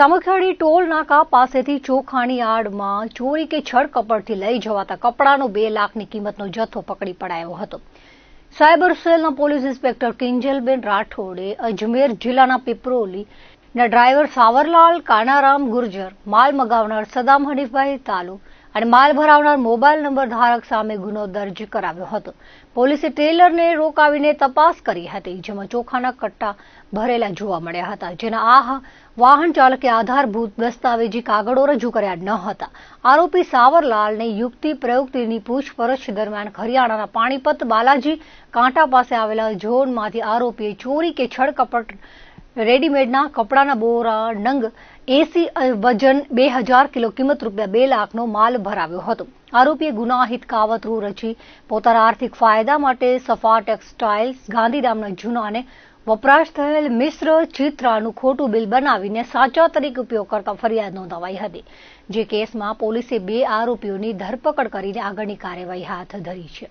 Samakhiyali toll નાકા પાસેથી ચોખાની આડમાં ચોરી કે છળકપટથી લઈ જવાતા કપડાનો બે લાખની કિંમતનો જથ્થો પકડી પડાયો હતો. સાયબર સેલના પોલીસ ઇન્સ્પેક્ટર કિંજલબેન રાઠોડે અજમેર જિલ્લાના પીપરોલી ના ડ્રાઈવર સાવરલાલ કાનારામ ગુર્જર, માલ મગાવનાર સદામ હનીફભાઈ તાલુ અને માલ ભરાવનાર મોબાઈલ નંબર ધારક સામે ગુનો દર્જ કરાવ્યો હતો. પોલીસે ટેલરને રોકાવીને તપાસ કરી હતી, જેમાં ચોખાના કટ્ટા ભરેલા જોવા મળ્યા હતા, જેના આ વાહન ચાલકે આધારભૂત દસ્તાવેજી કાગળો રજૂ કર્યા ન હતા. આરોપી સાવરલાલને યુક્તિ પ્રયુક્તિની પૂછપરછ દરમિયાન હરિયાણાના પાણીપત બાલાજી કાંટા પાસે આવેલા ઝોનમાંથી આરોપીએ ચોરી કે છળકપટ રેડીમેડના કપડાના બોરા નંગ એસી વજન બે હજાર કિલો કિંમત રૂપિયા બે લાખનો માલ ભરાવ્યો હતો. આરોપીએ ગુનાહિત કાવતરું રચી પોતાના આર્થિક ફાયદા માટે સફા ટેક્સટાઇલ્સ ગાંધીધામના જૂનાને વપરાશ થયેલ મિશ્ર ચિત્રાનું ખોટું બિલ બનાવીને સાચા તરીકે ઉપયોગ કરતા ફરિયાદ નોંધાવાઈ હતી, જે કેસમાં પોલીસે બે આરોપીઓની ધરપકડ કરીને આગળની કાર્યવાહી હાથ ધરી છે.